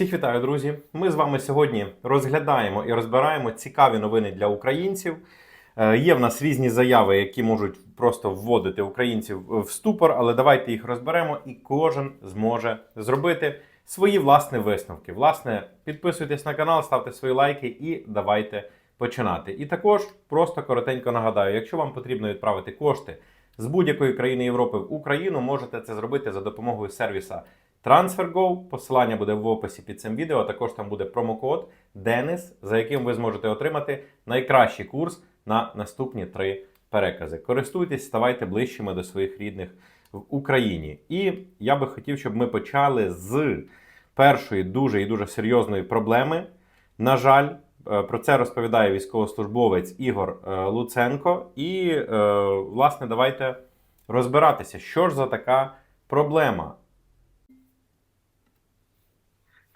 Всіх вітаю, друзі! Ми з вами сьогодні розглядаємо і розбираємо цікаві новини для українців. Е, Є в нас різні заяви, які можуть просто вводити українців в ступор, але давайте їх розберемо, і кожен зможе зробити свої власні висновки. Власне, підписуйтесь на канал, ставте свої лайки і давайте починати. І також просто коротенько нагадаю: якщо вам потрібно відправити кошти з будь-якої країни Європи в Україну, можете це зробити за допомогою сервіса TransferGo. Посилання буде в описі під цим відео. Також там буде промокод DENIS, за яким ви зможете отримати найкращий курс на наступні три перекази. Користуйтесь, ставайте ближчими до своїх рідних в Україні. І я би хотів, щоб ми почали з першої дуже і дуже серйозної проблеми. На жаль, е, про це розповідає військовослужбовець Ігор е, Луценко. І, е, власне, давайте розбиратися, що ж за така проблема.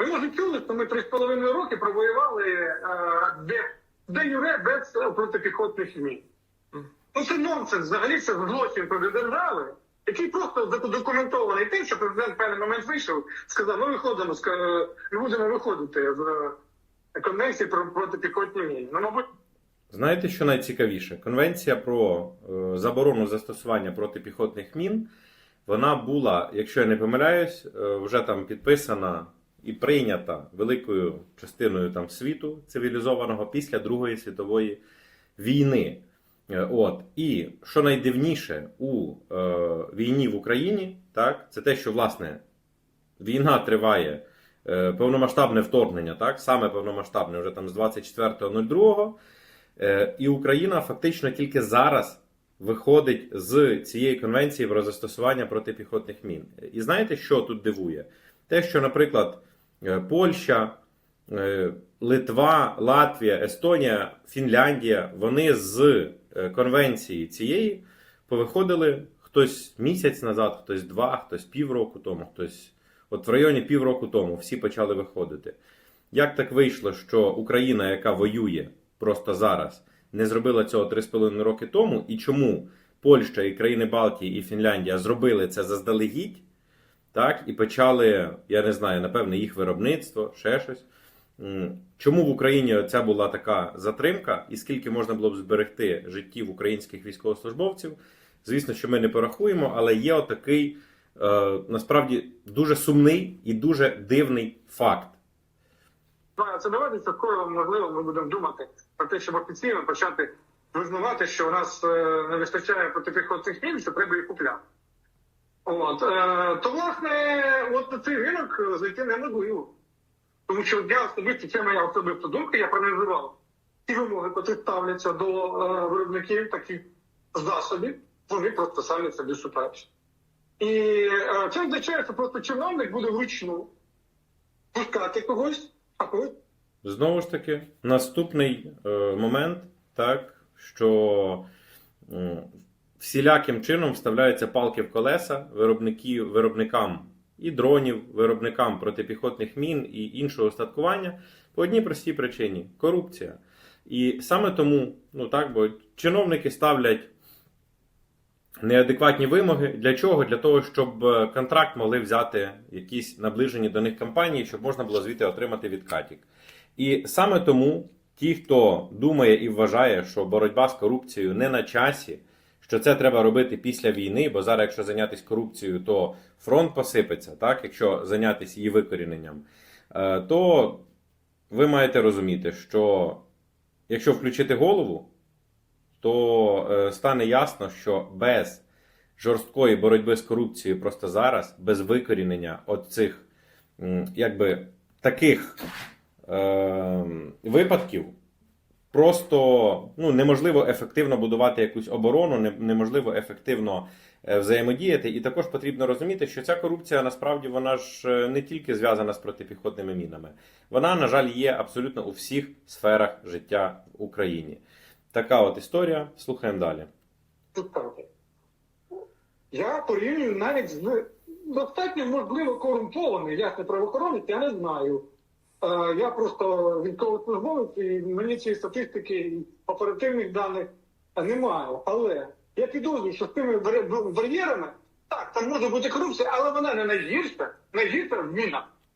Ви може чули, що ми три з половиною роки провоювали е, де, де юре без е, протипіхотних мін. Ну це нонсенс, взагалі це злочин проти держави, який просто задокументований тим, що президент в певний момент вийшов, сказав, ми виходимо, ска- ми будемо виходити з е, конвенції про протипіхотні міни. Ну, мабуть, Знаєте, що найцікавіше? Конвенція про е, заборону застосування протипіхотних мін, вона була, якщо я не помиляюсь, е, вже там підписана і прийнята великою частиною там світу цивілізованого після Другої світової війни. Е, От і що найдивніше у е, війні в Україні, так, це те, що власне війна триває. е, Повномасштабне вторгнення, так саме повномасштабне, вже там з 24.02. Е, І Україна фактично тільки зараз виходить з цієї конвенції про застосування протипіхотних мін. І знаєте, що тут дивує? Те, що, наприклад, Польща, е, Литва, Латвія, Естонія, Фінляндія, вони з е, конвенції цієї повиходили. Хтось місяць назад, хтось два, хтось півроку тому, хтось от в районі півроку тому всі почали виходити. Як так вийшло, що Україна, яка воює просто зараз, не зробила цього 3,5 роки тому, і чому Польща і країни Балтії і Фінляндія зробили це заздалегідь, так, і почали, я не знаю, напевне, їх виробництво, ще щось. Чому в Україні ця була така затримка, і скільки можна було б зберегти життів українських військовослужбовців? Звісно, що ми не порахуємо, але є отакий е, насправді дуже сумний і дуже дивний факт. Ну, це доводиться, скоро, можливо, ми будемо думати про те, щоб офіційно почати визнавати, що у нас е, не вистачає протипіхотних мін, що треба їх купляти. От, е, то, власне, от на цей ринок е, зайти неможливо. Тому що я особисто, це моя особиста думка, я проаналізував ті вимоги, які ставляться до е, виробників таких засобів, вони просто самі собі суперечать. І е, це означає, що просто чиновник буде вручну пускати когось, а когось Знову ж таки, наступний е, момент, так, що всіляким чином вставляються палки в колеса виробників, виробникам і дронів, виробникам протипіхотних мін і іншого устаткування по одній простій причині корупція. І саме тому, ну так, бо чиновники ставлять неадекватні вимоги. Для чого? Для того, щоб е, контракт могли взяти якісь наближені до них компанії, щоб можна було звідти отримати відкатік. І саме тому ті, хто думає і вважає, що боротьба з корупцією не на часі, що це треба робити після війни, бо зараз, якщо зайнятися корупцією, то фронт посипеться, так? якщо зайнятися її викоріненням, е, то ви маєте розуміти, що якщо включити голову, то е, стане ясно, що без жорсткої боротьби з корупцією просто зараз, без викорінення от цих таких е, випадків, просто ну, неможливо ефективно будувати якусь оборону, неможливо ефективно е, взаємодіяти. І також потрібно розуміти, що ця корупція насправді вона ж е, не тільки зв'язана з протипіхотними мінами, вона, на жаль, є абсолютно у всіх сферах життя в Україні. Така от історія. Слухаємо далі. Я порівнюю навіть з достатньо можливо корумпований, я ж не правоохоронець, я не знаю. Е, я просто військовослужбовець, і мені цієї статистики і оперативних даних не маю. Але я підозрюю, що з тими бар'єрами, так, там може бути корупція, але вона не найгірша, найгірша в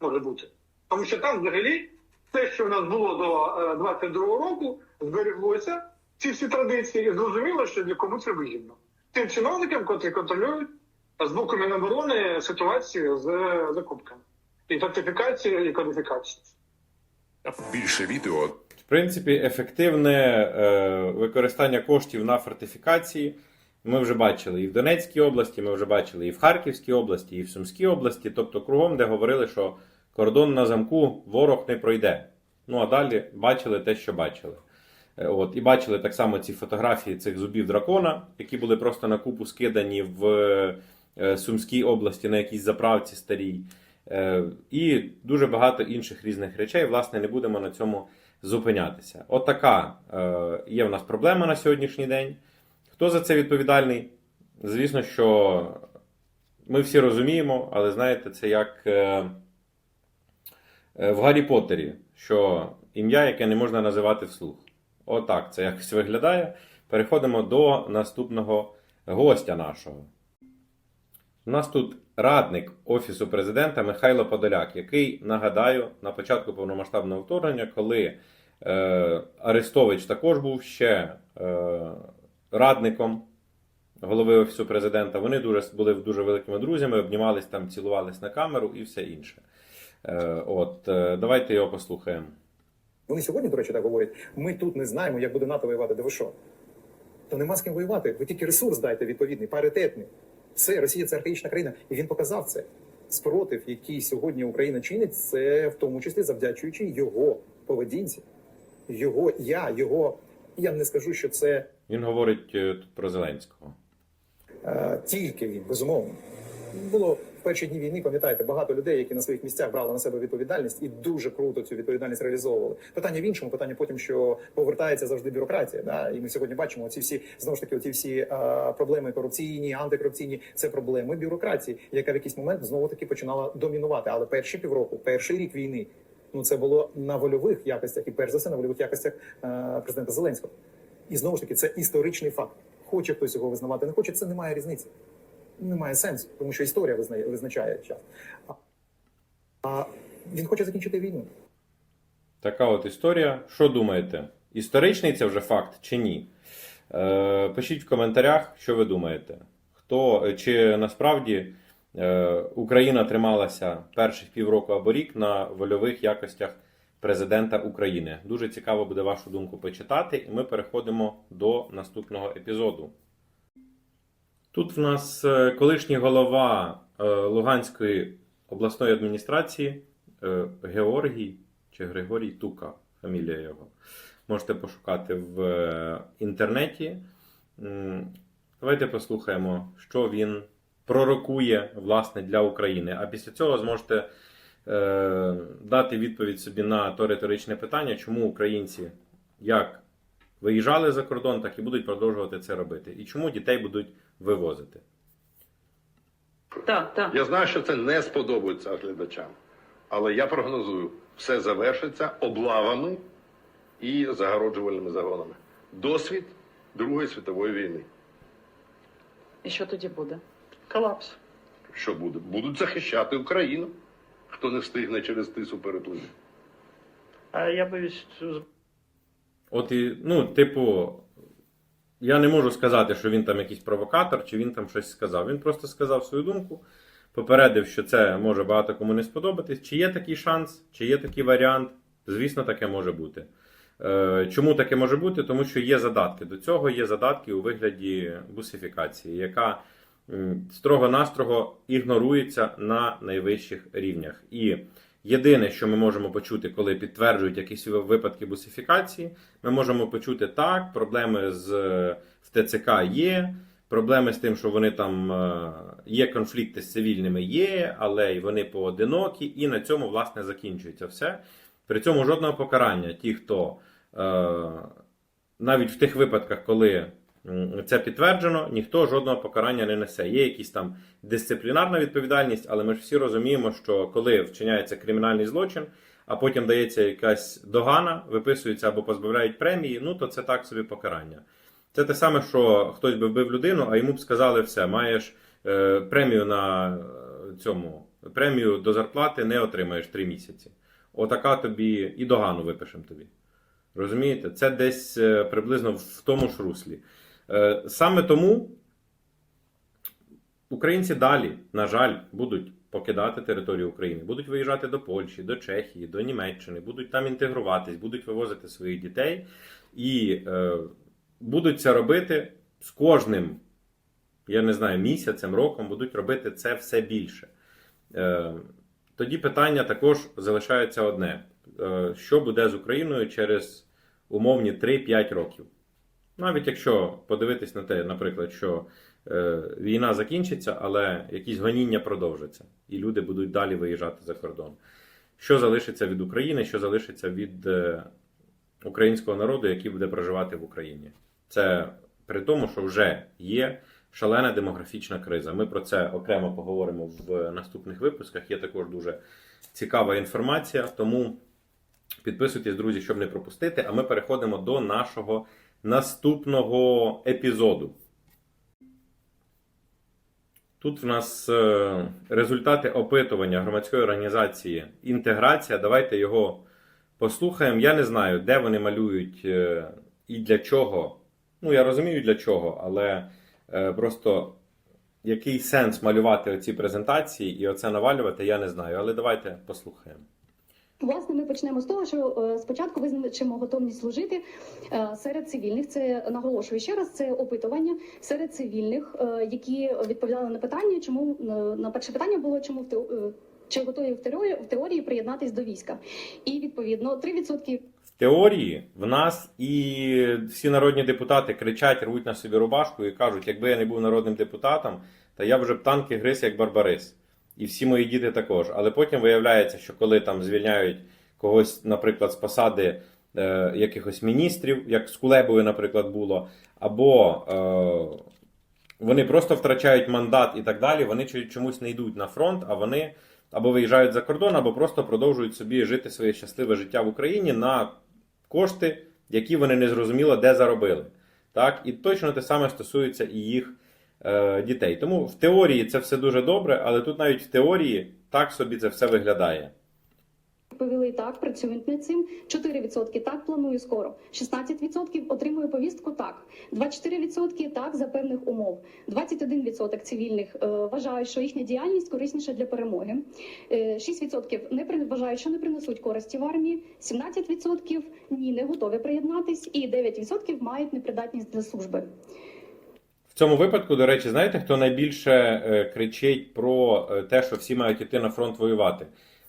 може бути. Тому що там взагалі те, що в нас було до е, 22-го року, збереглося, ці всі традиції, і зрозуміло, що для кому це вигідно. Тим чиновникам, котрі контролюють з боку Міноборони ситуацію з закупками. І фортифікацією, і кодифікацією. Більше відео В принципі, ефективне е, використання коштів на фортифікації ми вже бачили і в Донецькій області, ми вже бачили і в Харківській області, і в Сумській області, тобто кругом, де говорили, що кордон на замку ворог не пройде. Ну а далі бачили те, що бачили. Е, От, і бачили так само ці фотографії цих зубів дракона, які були просто на купу скидані в е, Сумській області на якійсь заправці старій. Е, І дуже багато інших різних речей. Власне, не будемо на цьому зупинятися. От така е, є в нас проблема на сьогоднішній день. Хто за це відповідальний? Звісно, що ми всі розуміємо, але знаєте, це як е, в Гаррі Поттері, що ім'я, яке не можна називати вслух. Отак це якось виглядає. Переходимо до наступного гостя нашого. У нас тут радник Офісу президента Михайло Подоляк, який, нагадаю, на початку повномасштабного вторгнення, коли е, Арестович також був ще е, радником голови Офісу президента, вони дуже, були дуже великими друзями, обнімались там, цілувались на камеру і все інше. Е, от, е, давайте його послухаємо. Вони сьогодні, до речі, так говорять: ми тут не знаємо, як буде НАТО воювати, де ви що? То нема з ким воювати. Ви тільки ресурс дайте відповідний, паритетний. Все, Росія це архаїчна країна, і він показав це. Спротив, який сьогодні Україна чинить, це в тому числі завдячуючи його поведінці, його я, його. Я не скажу, що це Він говорить е, про Зеленського. е, тільки він, безумовно. Було в перші дні війни, пам'ятаєте, багато людей, які на своїх місцях брали на себе відповідальність і дуже круто цю відповідальність реалізовували. Питання в іншому, питання потім, що повертається завжди бюрократія. Да? І ми сьогодні бачимо ці всі знову ж таки, ці всі е, проблеми корупційні, антикорупційні це проблеми бюрократії, яка в якийсь момент знову таки починала домінувати. Але перші півроку, перший рік війни, ну це було на вольових якостях, і перш за все на вольових якостях е, президента Зеленського. І знову ж таки, це історичний факт. Хоче хтось його визнавати, не хоче, це немає різниці. Немає сенсу, тому що історія визнає, визначає час. А, він хоче закінчити війну. Така от історія. Що думаєте? Історичний це вже факт чи ні? Е, пишіть в коментарях, що ви думаєте. Хто, чи насправді е, Україна трималася перших півроку або рік на вольових якостях президента України? Дуже цікаво буде вашу думку почитати, і ми переходимо до наступного епізоду. Тут в нас е, колишній голова е, Луганської обласної адміністрації е, Георгій чи Григорій Тука, фамілія його. Можете пошукати в інтернеті. Давайте послухаємо, що він пророкує власне для України. А після цього зможете дати відповідь собі на то риторичне питання, чому українці як виїжджали за кордон, так і будуть продовжувати це робити. І чому дітей будуть вивозити. Так, так. Я знаю, що це не сподобається глядачам, але я прогнозую, все завершиться облавами і загороджувальними загонами. Досвід Другої світової війни. І що тоді буде? Колапс. Що буде? Будуть захищати Україну, хто не встигне через тису перепливти. А я боюсь, От і, ну, типу, я не можу сказати, що він там якийсь провокатор, чи він там щось сказав. Він просто сказав свою думку, попередив, що це може багато кому не сподобатись. Чи є такий шанс, чи є такий варіант? Звісно, таке може бути. Е, Чому таке може бути? Тому що є задатки. До цього є задатки у вигляді бусифікації, яка строго-настрого ігнорується на найвищих рівнях. І єдине, що ми можемо почути, коли підтверджують якісь випадки бусифікації, ми можемо почути так, проблеми з в ТЦК є. Проблеми з тим, що вони там е, є конфлікти з цивільними, є, але й вони поодинокі, і на цьому власне закінчується все. При цьому жодного покарання. Ті, хто е, навіть в тих випадках, коли це підтверджено, ніхто жодного покарання не несе. Є якісь там дисциплінарна відповідальність, але ми ж всі розуміємо, що коли вчиняється кримінальний злочин, а потім дається якась догана, виписується або позбавляють премії, ну то це так собі покарання. Це те саме, що хтось би вбив людину, а йому б сказали все, маєш е, премію на е, цьому премію до зарплати не отримаєш три місяці. отака тобі і догану випишемо тобі. Розумієте? Це десь е, приблизно в тому ж руслі. Е, Саме тому українці далі, на жаль, будуть покидати територію України, будуть виїжджати до Польщі, до Чехії, до Німеччини, будуть там інтегруватись, будуть вивозити своїх дітей і е, будуть це робити з кожним, я не знаю, місяцем, роком, будуть робити це все більше. Е, тоді питання також залишається одне: Е, що буде з Україною через умовні 3-5 років? Навіть якщо подивитись на те, наприклад, що е, війна закінчиться, але якісь гоніння продовжаться, і люди будуть далі виїжджати за кордон. Що залишиться від України, що залишиться від е, українського народу, який буде проживати в Україні? Це при тому, що вже є шалена демографічна криза. Ми про це окремо поговоримо в наступних випусках. Є також дуже цікава інформація, тому підписуйтесь, друзі, щоб не пропустити. А ми переходимо до нашого наступного епізоду. Тут в нас е, результати опитування громадської організації Інтеграція. Давайте його послухаємо. Я не знаю, де вони малюють е, і для чого. Ну, я розумію для чого, але е, просто який сенс малювати оці презентації і оце навалювати, я не знаю. Але давайте послухаємо. Власне, ми почнемо з того, що е, спочатку визначимо готовність служити е, серед цивільних. Це наголошую ще раз. Це опитування серед цивільних, е, які відповідали на питання, чому на перше питання було чому в чи готові в теорії в теорії приєднатись до війська, і відповідно 3% В теорії в нас і всі народні депутати кричать, рвуть на собі рубашку і кажуть, якби я не був народним депутатом, то я вже б танки гриз як барбарис. І всі мої діти також. Але потім виявляється, що коли там звільняють когось, наприклад, з посади е, якихось міністрів, як з Кулебою, наприклад, було, або е, вони просто втрачають мандат і так далі, вони чомусь не йдуть на фронт, а вони або виїжджають за кордон, або просто продовжують собі жити своє щасливе життя в Україні на кошти, які вони не зрозуміло де заробили. Так? І точно те саме стосується і їх е, дітей. Тому в теорії це все дуже добре, але тут навіть в теорії так собі це все виглядає. відповіли так, працюють над цим. 4% так планую скоро. 16% отримую повістку так. 24% так за певних умов. 21% цивільних е, вважають, що їхня діяльність корисніша для перемоги. Е, 6% не при- вважають, що не принесуть користі в армії. 17% ні, не готові приєднатись, і 9% мають непридатність для служби. Цьому випадку, до речі, знаєте, хто найбільше е, кричить про е, те, що всі мають йти на фронт воювати?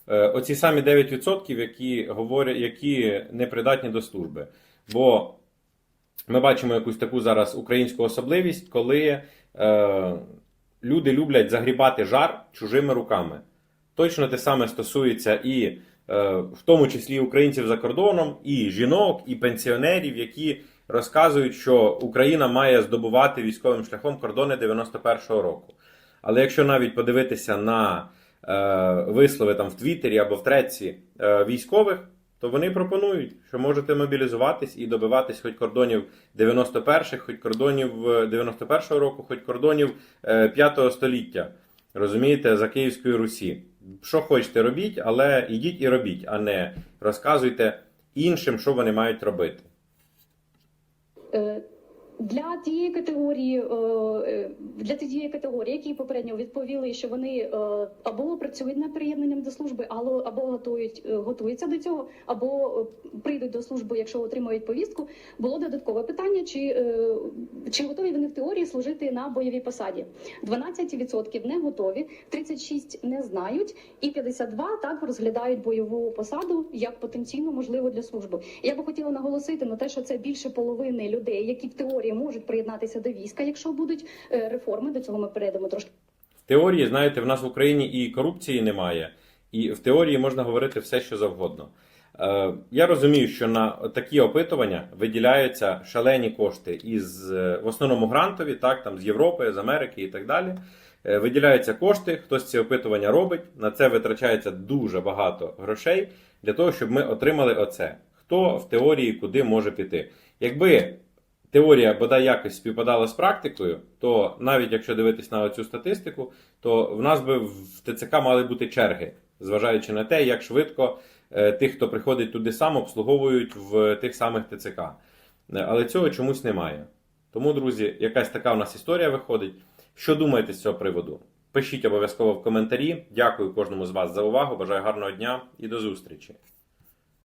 Е, Оці самі 9%, які говорять, які не придатні до служби. Бо ми бачимо якусь таку зараз українську особливість, коли е, люди люблять загрібати жар чужими руками. Точно те саме стосується і е, в тому числі українців за кордоном, і жінок, і пенсіонерів, які розказують, що Україна має здобувати військовим шляхом кордони 91-го року. Але якщо навіть подивитися на е, вислови там в Твіттері або в треці е, військових, то вони пропонують, що можете мобілізуватись і добиватись хоч кордонів 91-х, хоч кордонів е, 91-го року, хоч кордонів е, 5 століття. Розумієте, за Київської Русі. Що хочете, робіть, але ідіть і робіть, а не розказуйте іншим, що вони мають робити. Е, Для тієї категорії, е, е, для тієї категорії, які попередньо відповіли, що вони е, або працюють над приєднанням до служби, або, або готують, готуються до цього, або прийдуть до служби, якщо отримають повістку, було додаткове питання: чи, чи готові вони в теорії служити на бойовій посаді? 12% не готові, 36% не знають, і 52% так розглядають бойову посаду як потенційно можливу для служби. Я би хотіла наголосити на те, що це більше половини людей, які в теорії можуть приєднатися до війська, якщо будуть е, реформи. До цього ми перейдемо трошки. В теорії, знаєте, в нас в Україні і корупції немає, і в теорії можна говорити все, що завгодно. Е, я розумію, що на такі опитування виділяються шалені кошти із е, в основному грантові, так там з Європи, з Америки і так далі. Виділяються кошти, хтось ці опитування робить. На це витрачається дуже багато грошей для того, щоб ми отримали оце. Хто в теорії куди може піти? Якби теорія бодай якось співпадала з практикою, то навіть якщо дивитись на цю статистику, то в нас би в ТЦК мали бути черги, зважаючи на те, як швидко е, тих, хто приходить туди сам, обслуговують в тих самих ТЦК. Е, Але цього чомусь немає. Тому, друзі, якась така у нас історія виходить. Що думаєте з цього приводу? Пишіть обов'язково в коментарі. Дякую кожному з вас за увагу. Бажаю гарного дня і до зустрічі.